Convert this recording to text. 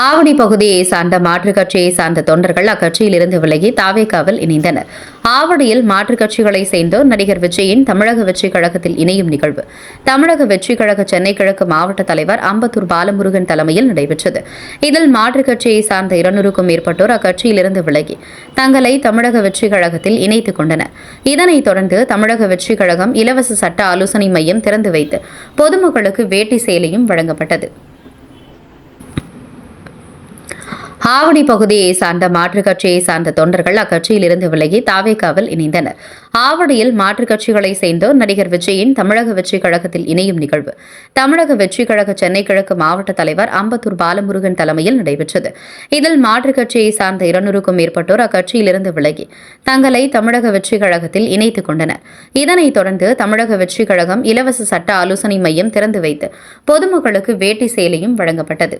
ஆவடி பகுதியை சார்ந்த மாற்றுக் கட்சியை சார்ந்த தொண்டர்கள் அக்கட்சியில் இருந்து விலகி தாவேக்காவில் இணைந்தனர். ஆவடியில் மாற்றுக் கட்சிகளை சேர்ந்தோர் நடிகர் விஜயின் தமிழக வெற்றிக் கழகத்தில் இணையும் நிகழ்வு. தமிழக வெற்றிக் கழக சென்னை கிழக்கு மாவட்ட தலைவர் அம்பத்தூர் பாலமுருகன் தலைமையில் நடைபெற்றது. இதில் மாற்றுக் கட்சியை சார்ந்த இருநூறுக்கும் மேற்பட்டோர் அக்கட்சியில் இருந்து விலகி தங்களை தமிழக வெற்றிக் கழகத்தில் இணைத்துக் கொண்டனர். இதனைத் தொடர்ந்து தமிழக வெற்றிக் கழகம் இலவச சட்ட ஆலோசனை மையம் திறந்து வைத்து பொதுமக்களுக்கு வேட்டி சேலையும் வழங்கப்பட்டது. ஆவடி பகுதியை சார்ந்த மாற்றுக் கட்சியை சார்ந்த தொண்டர்கள் அக்கட்சியில் இருந்து விலகி தாவேகாவில் இணைந்தனர். ஆவடியில் மாற்றுக் கட்சிகளை சேர்ந்தோர் நடிகர் விஜயின் தமிழக வெற்றிக் கழகத்தில் இணையும் நிகழ்வு. தமிழக வெற்றிக் கழக சென்னை கிழக்கு மாவட்ட தலைவர் அம்பத்தூர் பாலமுருகன் தலைமையில் நடைபெற்றது. இதில் மாற்றுக் கட்சியை சார்ந்த இருநூறுக்கும் மேற்பட்டோர் அக்கட்சியில் இருந்து விலகி தங்களை தமிழக வெற்றிக் கழகத்தில் இணைத்துக் கொண்டனர். இதனைத் தொடர்ந்து தமிழக வெற்றிக் கழகம் இலவச சட்ட ஆலோசனை மையம் திறந்து வைத்து பொதுமக்களுக்கு வேட்டி சேலையும் வழங்கப்பட்டது.